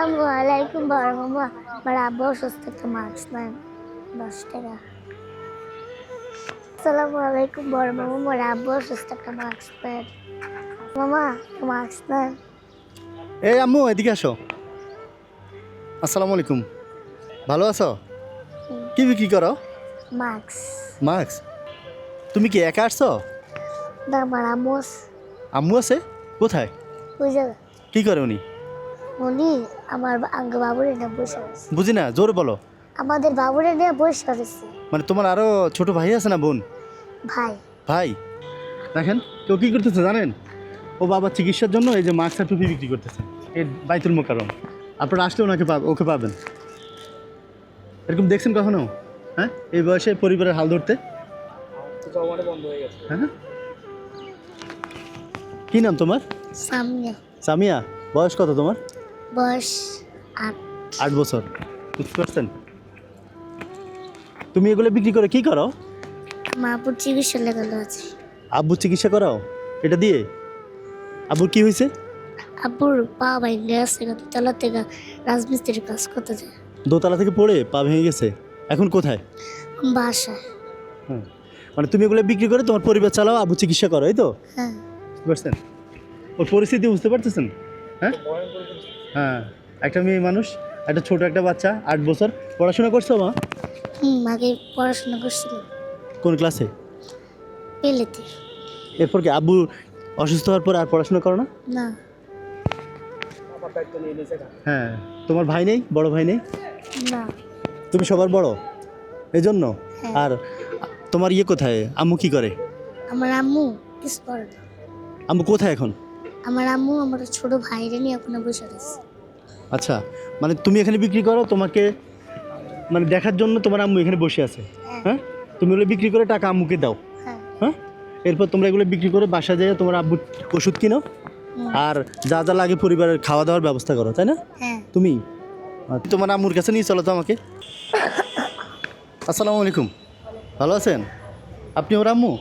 আসসালামু আলাইকুম বড় মামা আমার আব্বু অসুস্থ একটা মাস্ক নেন দশ টাকা। আসসালামু আলাইকুম বড় মামা আমার আব্বু অসুস্থ একটা মাস্ক নেন মামা মাস্ক নেন এই আম্মু এদিকে আসো। আসসালামু আলাইকুম। ভালো আছো? কি বিক্রি করো? মাস্ক মাস্ক তুমি কি একা আসছো? না আমার আম্মু আছে। আম্মু আছে? কোথায়? কি করে উনি? উনি আমার আঙ্গ বাবুরে নিয়ে বসে আছে বুঝি না জোরে বলো। আমাদের বাবুরে নিয়ে বসে আছে মানে তোমার আরও ছোট ভাই আছে না বোন? ভাই। ভাই? দেখেন কেউ কি করতেছে জানেন? ও বাবা চিকিৎসার জন্য এই যে মাস্ক আর টুপি বিক্রি করতেছে এই বাইতুল মোকারম আপনারা আসলে ওনাকে পাব ওকে পাবেন। এরকম দেখছেন কখনো? হ্যাঁ? এই বয়সে পরিবারের হাল ধরতে? হ্যাঁ? কি নাম তোমার? সামিয়া। সামিয়া। বয়স কত তোমার? বয়স আট। আট বছর। বুঝতে পারছেন? তুমি এগুলো বিক্রি করে কি করো? মাপুর চিকিৎসা লেগানো আছে। আব্বু চিকিৎসা করাও? এটা দিয়ে? আব্বুর কি হয়েছে? আব্বুর পা বাইরে আছে তলা থেকে রাজমিস্ত্রির কাজ করতে যায়। দোতলা থেকে পড়ে পা ভেঙে গেছে। এখন কোথায়? বাসায়। হ্যাঁ মানে তুমি এগুলো বিক্রি করে তোমার পরিবার চালাও আব্বু চিকিৎসা করো এই তো? হ্যাঁ। বুঝতে পারছেন? ওর পরিস্থিতি বুঝতে পারতেছেন? হ্যাঁ? হ্যাঁ। একটা মেয়ে মানুষ একটা ছোট একটা বাচ্চা আট বছর। পড়াশোনা করছ মা? হুম আগে পড়াশোনা করছিল কোন ক্লাসে? পেলেতে। এরপর কি আব্বু অসুস্থ হওয়ার পর আর পড়াশোনা করো না? না। হ্যাঁ। তোমার ভাই নেই? বড় ভাই নেই? না। তুমি সবার বড়? এই জন্য হ্যাঁ। আর তোমার ইয়ে কোথায়? আম্মু কি করে? আমার আম্মু কিছু করে না আম্মু কোথায় এখন? আমার আম্মু আমার ছোট ভাইরে নিয়ে ওখানে বসে আছে। আচ্ছা মানে তুমি এখানে বিক্রি করো তোমাকে মানে দেখার জন্য তোমার আম্মু এখানে বসে আছে। হ্যাঁ। হ্যাঁ? তুমি ওগুলো বিক্রি করে টাকা আম্মুকে দাও। হ্যাঁ। হ্যাঁ? এরপর তোমরা এগুলো বিক্রি করে বাসা যেয়ে তোমার আব্বু ওষুধ কিনো। আর যা যা লাগে পরিবারের খাওয়া দাওয়ার ব্যবস্থা করো তাই না? হ্যাঁ। তুমি? তোমার আম্মুর কাছে নিয়ে চলো তো আমাকে। আসসালামু আলাইকুম। ভালো আছেন? আপনি ওর আম্মু?